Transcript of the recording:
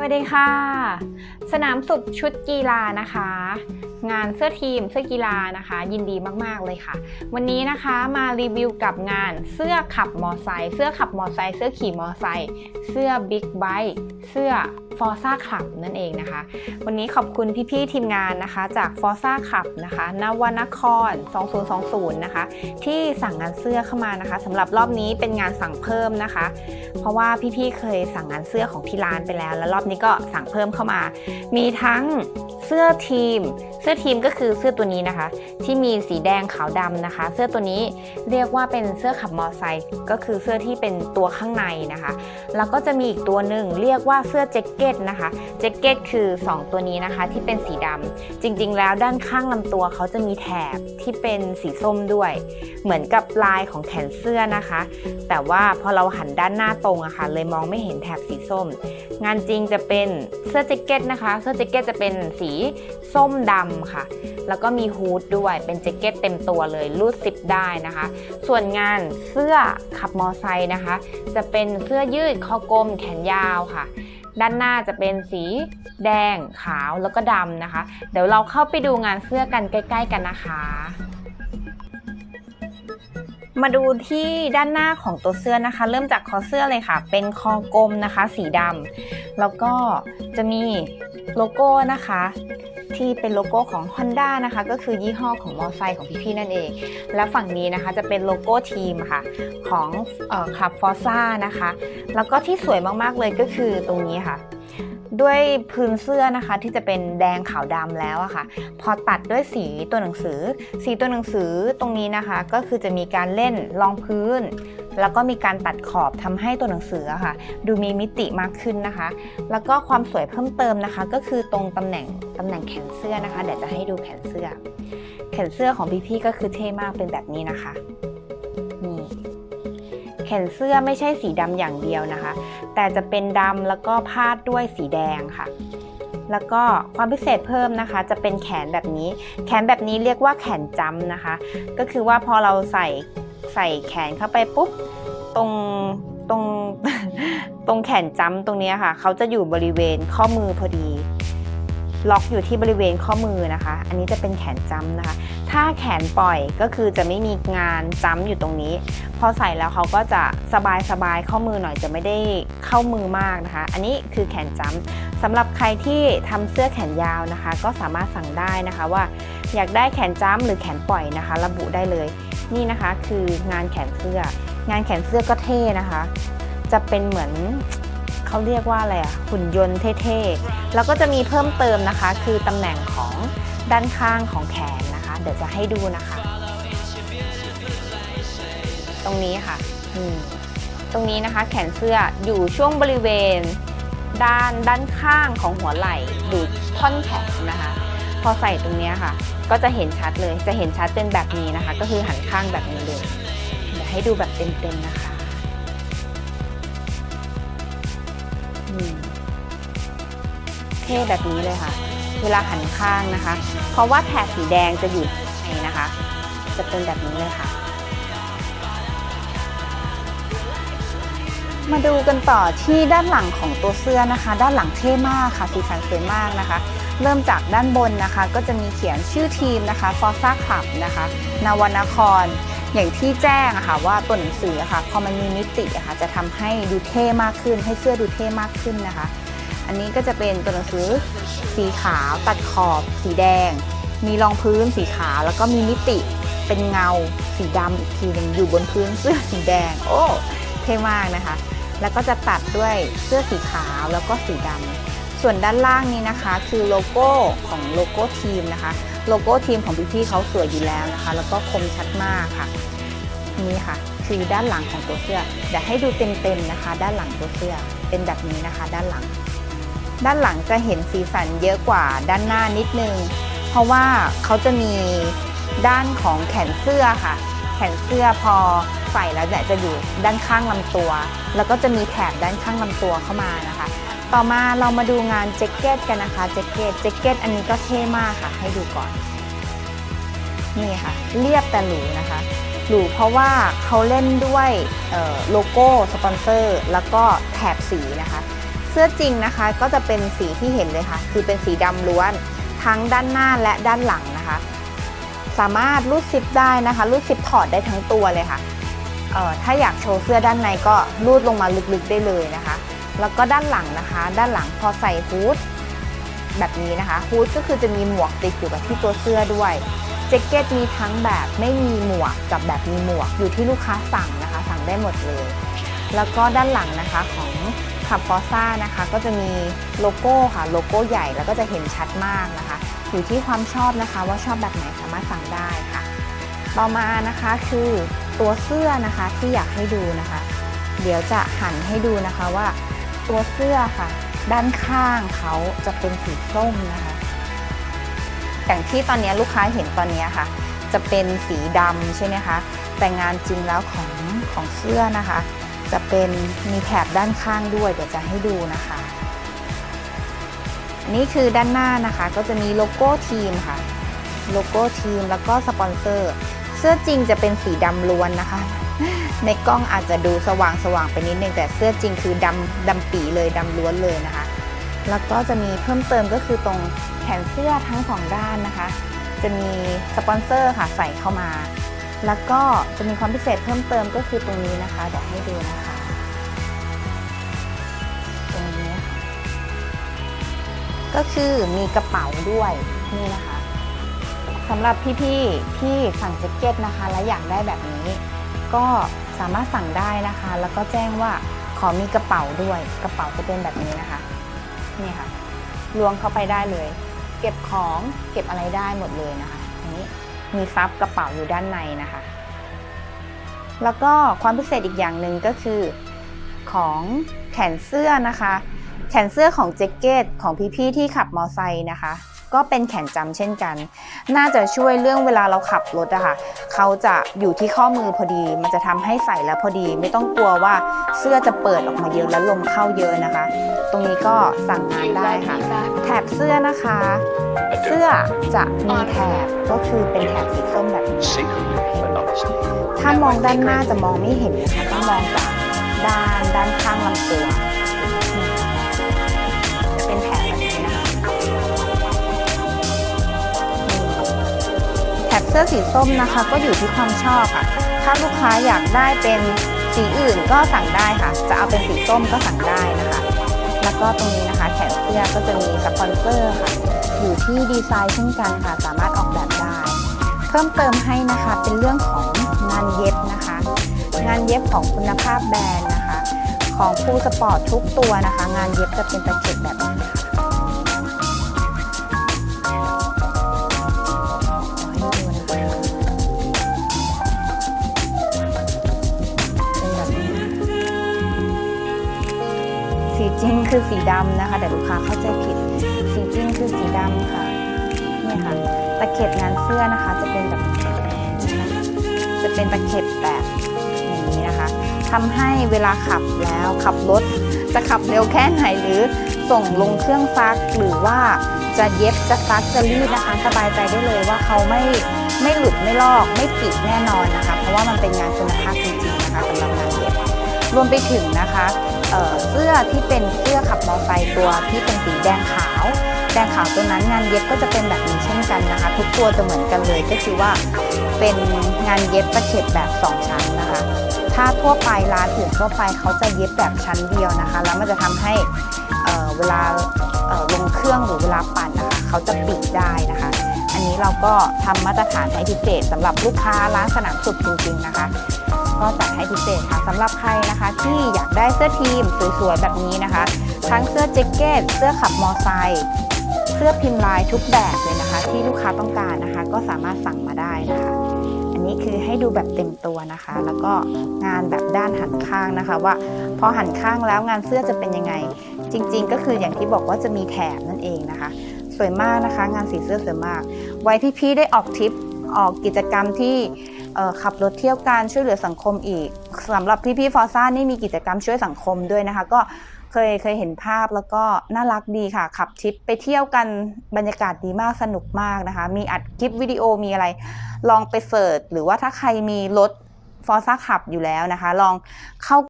สวัสดีค่ะ สนามสุขชุดกีฬานะคะ งานเสื้อทีมเสื้อกีฬานะคะ ยินดีมากๆเลยค่ะ วันนี้นะคะมารีวิวกับงานเสื้อขับมอไซค์เสื้อขับมอไซค์เสื้อขี่มอไซค์เสื้อบิ๊กไบค์เสื้อ ฟอร์ซ่าคลับนั่นเองนะคะ วันนี้ขอบคุณพี่ๆทีมงานนะคะ จากฟอร์ซ่าคลับนะคะนวนคร 2020 นะคะ ที่สั่งงานเสื้อเข้ามานะคะสำหรับรอบนี้เป็นงานสั่งเพิ่มนะคะ เพราะว่าพี่ๆเคยสั่งงานเสื้อของที่ร้านไปแล้ว แล้วรอบนี้ก็สั่งเพิ่มเข้ามา มีทั้งเสื้อทีม เสื้อทีมก็คือเสื้อตัวนี้นะคะ ที่มีสีแดงขาวดำนะคะ เสื้อตัวนี้เรียกว่าเป็นเสื้อขับมอไซค์ก็คือเสื้อที่เป็นตัวข้างในนะคะ แล้วก็จะมีอีกตัวหนึ่งเรียกว่าเสื้อแจ็คเก็ตนะคะแจ็คเก็ตคือ 2 ตัวนี้นะคะที่เป็นสีดำจริงๆ แล้วด้านข้างลำตัวเขาจะมีแถบที่เป็นสีส้มด้วย เหมือนกับลายของแขนเสื้อนะคะ แต่ว่าพอเราหันด้านหน้าตรงอะค่ะเลยมองไม่เห็นแถบสีส้ม งานจริงจะเป็นเสื้อแจ็คเก็ตนะคะ เสื้อแจ็คเก็ตจะเป็นสีส้มดำค่ะ แล้วก็มีฮูดด้วยเป็นแจ็คเก็ตเต็มตัวเลยรูดซิปได้นะคะ ส่วนงานเสื้อขับมอไซค์นะคะ จะเป็นเสื้อยืดคอกลมแขนยาวค่ะ ด้านหน้าจะเป็นสีแดงขาวแล้วก็ดำนะคะ เดี๋ยวเราเข้าไปดูงานเสื้อกันใกล้ ๆ กันนะคะ มาดูที่ด้านหน้าของตัวเสื้อนะคะ เริ่มจากคอเสื้อเลยค่ะ เป็นคอกลมนะคะ สีดำแล้วก็จะมีโลโก้นะคะ ที่เป็นโลโก้ของ Honda นะคะ ก็คือยี่ห้อของมอไซค์ของพี่ๆนั่นเอง และฝั่งนี้นะคะจะเป็นโลโก้ทีมค่ะของคลับฟอร์ซ่านะคะ แล้วก็ที่สวยมากๆเลยก็คือตรงนี้ค่ะ ด้วยพื้นเสื้อนะคะที่จะเป็นแดงขาวดำแล้วอะค่ะ พอตัดด้วยสีตัวหนังสือ สีตัวหนังสือตรงนี้นะคะ ก็คือจะมีการเล่นรองพื้น แล้วก็มีการตัดขอบทำให้ตัวหนังสืออะค่ะ ดูมีมิติมากขึ้นนะคะ แล้วก็ความสวยเพิ่มเติมนะคะ ก็คือตรงตำแหน่งตำแหน่งแขนเสื้อนะคะเดี๋ยวจะให้ดูแขนเสื้อ แขนเสื้อของพี่ๆก็คือเท่มากเป็นแบบนี้นะคะ แขนเสื้อไม่ใช่สีดำอย่างเดียวนะคะ แต่จะเป็นดำแล้วก็พาดด้วยสีแดงค่ะ แล้วก็ความพิเศษเพิ่มนะคะ จะเป็นแขนแบบนี้ แขนแบบนี้เรียกว่าแขนจำนะคะ ก็คือว่าพอเราใส่ใส่แขนเข้าไปปุ๊บตรงตรงตรงแขนจำตรงนี้ค่ะ เขาจะอยู่บริเวณข้อมือพอดี ล็อกอยู่ที่บริเวณข้อมือนะคะ อันนี้จะเป็นแขนจำนะคะ ถ้าแขนปล่อยก็คือจะไม่มีงานจำอยู่ตรงนี้ พอใส่แล้วเขาก็จะสบายสบายๆข้อมือหน่อยจะไม่ได้เข้ามือมากนะคะ อันนี้คือแขนจำสำหรับใครที่ทำเสื้อแขนยาวนะคะ ก็สามารถสั่งได้นะคะว่า อยากได้แขนจำหรือแขนปล่อยนะคะ ระบุได้เลย นี่นะคะคืองานแขนเสื้อ งานแขนเสื้อก็เท่นะคะ จะเป็นเหมือน เขาเรียกว่าอะไรอะหุ่นยนต์เท่ๆ แล้วก็จะมีเพิ่มเติมนะคะ คือตำแหน่งของด้านข้างของแขนนะคะ เดี๋ยวจะให้ดูนะคะ ตรงนี้ค่ะตรงนี้นะคะแขนเสื้ออยู่ช่วงบริเวณด้านด้านข้างของหัวไหล่หรือท่อนแขนนะคะ พอใส่ตรงนี้ค่ะ ก็จะเห็นชัดเลยจะเห็นชัดเป็นแบบนี้นะคะ ก็คือหันข้างแบบนี้เลยเดี๋ยวให้ดูแบบเต็มๆนะคะ เท่แบบนี้เลยค่ะ เวลาหันข้างนะคะ เพราะว่าแถบสีแดงจะอยู่ในนะคะ จะเป็นแบบนี้เลยค่ะ มาดูกันต่อที่ด้านหลังของตัวเสื้อนะคะ ด้านหลังเท่มากค่ะ สีสันสวยมากนะคะ เริ่มจากด้านบนนะคะ ก็จะมีเขียนชื่อทีมนะคะ f o r z a Club นะคะ นวนคร อย่างที่แจ้งอะค่ะว่าตัวหนังสืออะค่ะพอมันมีมิติอะค่ะจะทำให้ดูเท่มากขึ้น ให้เสื้อดูเท่มากขึ้นนะคะ อันนี้ก็จะเป็นตัวหนังสือสีขาวตัดขอบสีแดง มีรองพื้นสีขาวแล้วก็มีมิติเป็นเงาสีดำอีกทีหนึงอยู่บนพื้นเสื้อสีแดง โอ้เท่มากนะคะ แล้วก็จะตัดด้วยเสื้อสีขาวแล้วก็สีดำส่วนด้านล่างนี้นะคะคือโลโก้ของโลโก้ทีมนะคะ โลโก้ทีมของพี่ๆเขาสวยอยู่แล้วนะคะ แล้วก็คมชัดมากค่ะ นี่ค่ะ คือด้านหลังของตัวเสื้อเดี๋ยวให้ดูเต็มๆนะคะ ด้านหลังตัวเสื้อเป็นแบบนี้นะคะ ด้านหลัง ด้านหลังจะเห็นสีสันเยอะกว่าด้านหน้านิดนึง เพราะว่าเขาจะมีด้านของแขนเสื้อค่ะ แขนเสื้อพอใส่แล้วเนี่ยจะอยู่ด้านข้างลำตัว แล้วก็จะมีแถบด้านข้างลำตัวเข้ามานะคะ ต่อมาเรามาดูงานแจ็คเก็ตกันนะคะแจ็คเก็ตแจ็คเก็ตอันนี้ก็เท่มากค่ะ ให้ดูก่อน นี่ค่ะ เรียบแต่หรูนะคะหรูเพราะว่าเขาเล่นด้วยโลโก้สปอนเซอร์แล้วก็แถบสีนะคะ เสื้อจริงนะคะก็จะเป็นสีที่เห็นเลยค่ะ คือเป็นสีดำล้วน ทั้งด้านหน้าและด้านหลังนะคะ สามารถรูดซิปได้นะคะรูดซิปถอดได้ทั้งตัวเลยค่ะถ้าอยากโชว์เสื้อด้านในก็รูดลงมาลึกๆได้เลยนะคะ แล้วก็ด้านหลังนะคะ ด้านหลังพอใส่ฮูดแบบนี้นะคะฮูดก็คือจะมีหมวกติดอยู่กับที่ตัวเสื้อด้วยแจ็คเก็ตมีทั้งแบบไม่มีหมวกกับแบบมีหมวกอยู่ที่ลูกค้าสั่งนะคะ สั่งได้หมดเลย แล้วก็ด้านหลังนะคะของขับฟอซ่านะคะก็จะมีโลโก้ค่ะโลโก้ใหญ่แล้วก็จะเห็นชัดมากนะคะ อยู่ที่ความชอบนะคะว่าชอบแบบไหนสามารถสั่งได้ค่ะ ต่อมานะคะคือตัวเสื้อนะคะที่อยากให้ดูนะคะ เดี๋ยวจะหันให้ดูนะคะว่า ตัวเสื้อค่ะ ด้านข้างเขาจะเป็นสีส้มนะคะอย่างที่ตอนนี้ลูกค้าเห็นตอนนี้ค่ะ จะเป็นสีดำใช่ไหมคะแต่งานจริงแล้วของของเสื้อนะคะ จะเป็นมีแถบด้านข้างด้วยเดี๋ยวจะให้ดูนะคะนี่คือด้านหน้านะคะก็จะมีโลโก้ทีมค่ะ โลโก้ทีมแล้วก็สปอนเซอร์ เสื้อจริงจะเป็นสีดำล้วนนะคะ ในกล้องอาจจะดูสว่างสว่างๆไปนิดนึงแต่เสื้อจริงคือดำดำปีเลยดำล้วนเลยนะคะ แล้วก็จะมีเพิ่มเติมก็คือตรงแขนเสื้อทั้งสองด้านนะคะ จะมีสปอนเซอร์ค่ะใส่เข้ามา แล้วก็จะมีความพิเศษเพิ่มเติมก็คือตรงนี้นะคะเดี๋ยวให้ดูนะคะตรงนี้ค่ะก็คือมีกระเป๋าด้วยนี่นะคะสำหรับพี่ๆที่สั่งแจ็คเก็ตนะคะ และอยากได้แบบนี้ก็ สามารถสั่งได้นะคะ แล้วก็แจ้งว่าขอมีกระเป๋าด้วยกระเป๋าจะเป็นแบบนี้นะคะนี่ค่ะล้วงเข้าไปได้เลย เก็บของเก็บอะไรได้หมดเลยนะคะอันนี้มีซับกระเป๋าอยู่ด้านในนะคะ แล้วก็ความพิเศษอีกอย่างหนึ่งก็คือของแขนเสื้อนะคะ แขนเสื้อของแจ็คเก็ตของพี่ๆที่ขับมอไซค์นะคะ ก็เป็นแขนจำเช่นกัน น่าจะช่วยเรื่องเวลาเราขับรถอะค่ะเขาจะอยู่ที่ข้อมือพอดี มันจะทำให้ใส่แล้วพอดี ไม่ต้องกลัวว่าเสื้อจะเปิดออกมาเยอะแล้วลมเข้าเยอะนะคะ ตรงนี้ก็สั่งงานได้ค่ะ แถบเสื้อนะคะ เสื้อจะมีแถบก็คือเป็นแถบสีส้มแบบนี้ secretly but honestly. ถ้ามองด้านหน้าจะมองไม่เห็นนะคะต้องมองจากด้านด้านข้างลำตัว เสื้อสีส้มนะคะ ก็อยู่ที่ความชอบค่ะ ถ้าลูกค้าอยากได้เป็นสีอื่นก็สั่งได้ค่ะ จะเอาเป็นสีส้มก็สั่งได้นะคะ แล้วก็ตรงนี้นะคะ แขนเสื้อก็จะมีสปอนเซอร์ค่ะ อยู่ที่ดีไซน์เช่นกันค่ะ สามารถออกแบบได้ เพิ่มเติมให้นะคะเป็นเรื่องของงานเย็บนะคะ งานเย็บของคุณภาพแบรนด์นะคะ ของฟูสปอร์ตทุกตัวนะคะ งานเย็บจะเป็นตะเข็บแบบนี้ค่ะ คือสีดำนะคะ แต่ลูกค้าเข้าใจผิด สีจริงคือสีดำค่ะ นี่ค่ะ ตะเข็บงานเสื้อนะคะ จะเป็นแบบจะเป็นตะเข็บแบบนี้นะคะทำให้เวลาขับแล้วขับรถจะขับเร็วแค่ไหนหรือส่งลงเครื่องซักหรือว่าจะเย็บจะซักจะรีดนะคะ สบายใจได้เลยว่าเขาไม่ไม่หลุดไม่ลอกไม่ปิดแน่นอนนะคะ เพราะว่ามันเป็นงานคุณภาพจริงๆนะคะสำหรับงานเย็บรวมไปถึงนะคะ เเสื้อที่เป็นเสื้อขับมอเตอร์ไซค์ตัวที่เป็นสีแดงขาว แดงขาวตัวนั้นงานเย็บก็จะเป็นแบบนี้เช่นกันนะคะ ทุกตัวจะเหมือนกันเลยก็คือว่าเป็นงานเย็บตะเข็บแบบ 2 ชั้นนะคะ ถ้าทั่วไปร้านอื่นทั่วไปเขาจะเย็บแบบชั้นเดียวนะคะ แล้วมันจะทำให้เอ่อเวลาลงเครื่องหรือเวลาปั่นนะคะเขาจะปิดได้นะคะ อันนี้เราก็ทำมาตรฐานให้พิเศษสำหรับลูกค้าร้านสนามสุขจริงๆนะคะ ก็จัดให้พิเศษค่ะสำหรับใครนะคะที่อยากได้เสื้อทีมสวยๆแบบนี้นะคะ ทั้งเสื้อแจ็คเก็ต เสื้อขับมอไซค์เสื้อพิมพ์ลายทุกแบบเลยนะคะ ที่ลูกค้าต้องการนะคะ ก็สามารถสั่งมาได้นะคะ อันนี้คือให้ดูแบบเต็มตัวนะคะ แล้วก็งานแบบด้านหันข้างนะคะ ว่าพอหันข้างแล้วงานเสื้อจะเป็นยังไง จริง ๆ ก็คืออย่างที่บอกว่าจะมีแถบนั่นเองนะคะ สวยมากนะคะ งานสีเสื้อสวยมาก ไว้พี่ๆได้ออกทริปออกกิจกรรมที่ ขับรถเที่ยวการช่วยเหลือสังคมอีกสำหรับพี่ๆฟอร์ซ่านี่มีกิจกรรมช่วยสังคมด้วยนะคะ ก็เคยเคยเห็นภาพแล้วก็น่ารักดีค่ะ ขับทริปไปเที่ยวกันบรรยากาศดีมากสนุกมากนะคะ มีอัดคลิปวิดีโอมีอะไร ลองไปเสิร์ชหรือว่าถ้าใครมีรถฟอร์ซ่าขับอยู่แล้วนะคะ ลองเข้า